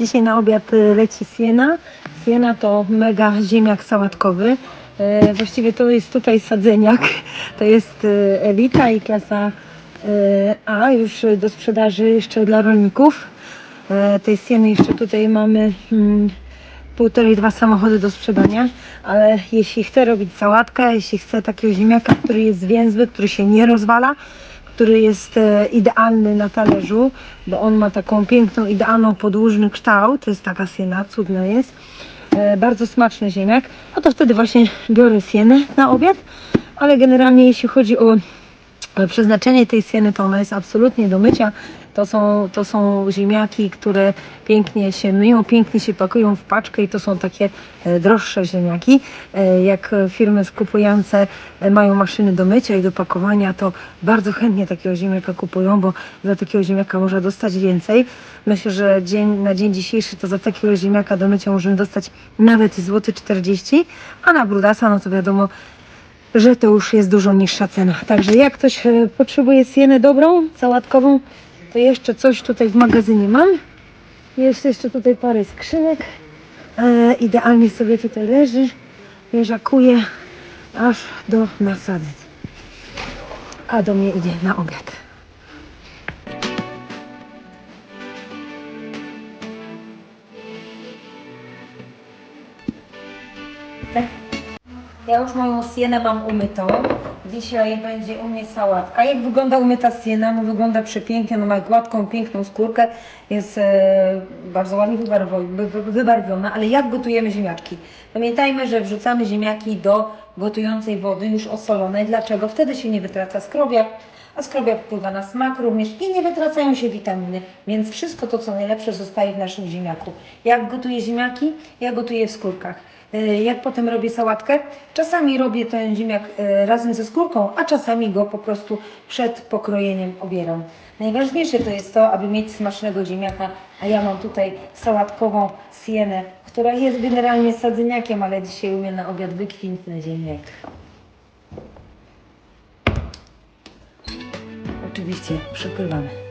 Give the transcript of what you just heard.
Dzisiaj na obiad y, leci siena. Siena to mega ziemniak sałatkowy. E, Właściwie to jest tutaj sadzeniak. To jest y, elita i klasa y, A już do sprzedaży jeszcze dla rolników. E, Tej sieny jeszcze tutaj mamy mm, półtorej, dwa samochody do sprzedania, ale jeśli chce robić sałatkę, jeśli chce takiego ziemniaka, który jest zwięzły, który się nie rozwala, który jest e, idealny na talerzu, bo on ma taką piękną, idealną podłużny kształt, to jest taka siena, cudna jest, e, bardzo smaczny ziemniak, a to wtedy właśnie biorę sienę na obiad, ale generalnie jeśli chodzi o Przeznaczenie tej sieny to ona jest absolutnie do mycia. To są, to są ziemniaki, które pięknie się myją, pięknie się pakują w paczkę i to są takie e, droższe ziemniaki. E, Jak e, firmy skupujące e, mają maszyny do mycia i do pakowania, to bardzo chętnie takiego ziemniaka kupują, bo za takiego ziemniaka można dostać więcej. Myślę, że dzień, na dzień dzisiejszy to za takiego ziemniaka do mycia możemy dostać nawet złoty 40, a na brudasa no to wiadomo że to już jest dużo niższa cena. Także jak ktoś e, potrzebuje sienę dobrą, sałatkową, to jeszcze coś tutaj w magazynie mam. Jest jeszcze tutaj parę skrzynek. E, idealnie sobie tutaj leży. Leżakuje aż do nasadzeń. A do mnie idzie na obiad. Ja już moją sienę mam umytą. Dzisiaj będzie u mnie sałatka. Jak wygląda umyta siena? No wygląda przepięknie, no ma gładką, piękną skórkę. Jest e, bardzo ładnie wybarwiona, ale jak gotujemy ziemniaczki? Pamiętajmy, że wrzucamy ziemniaki do gotującej wody już osolonej. Dlaczego? Wtedy się nie wytraca skrobiak, a skrobiak wpływa na smak również i nie wytracają się witaminy, więc wszystko to, co najlepsze zostaje w naszym ziemniaku. Jak gotuję ziemniaki? Ja gotuję w skórkach. E, Jak potem robię sałatkę? Czasami robię ten ziemniak e, razem ze skórką, a czasami go po prostu przed pokrojeniem obieram. Najważniejsze to jest to, aby mieć smacznego ziemniaka, a ja mam tutaj sałatkową sienę, która jest generalnie sadzeniakiem, ale dzisiaj u mnie na obiad wykwintny ziemniak. Oczywiście przykrywamy.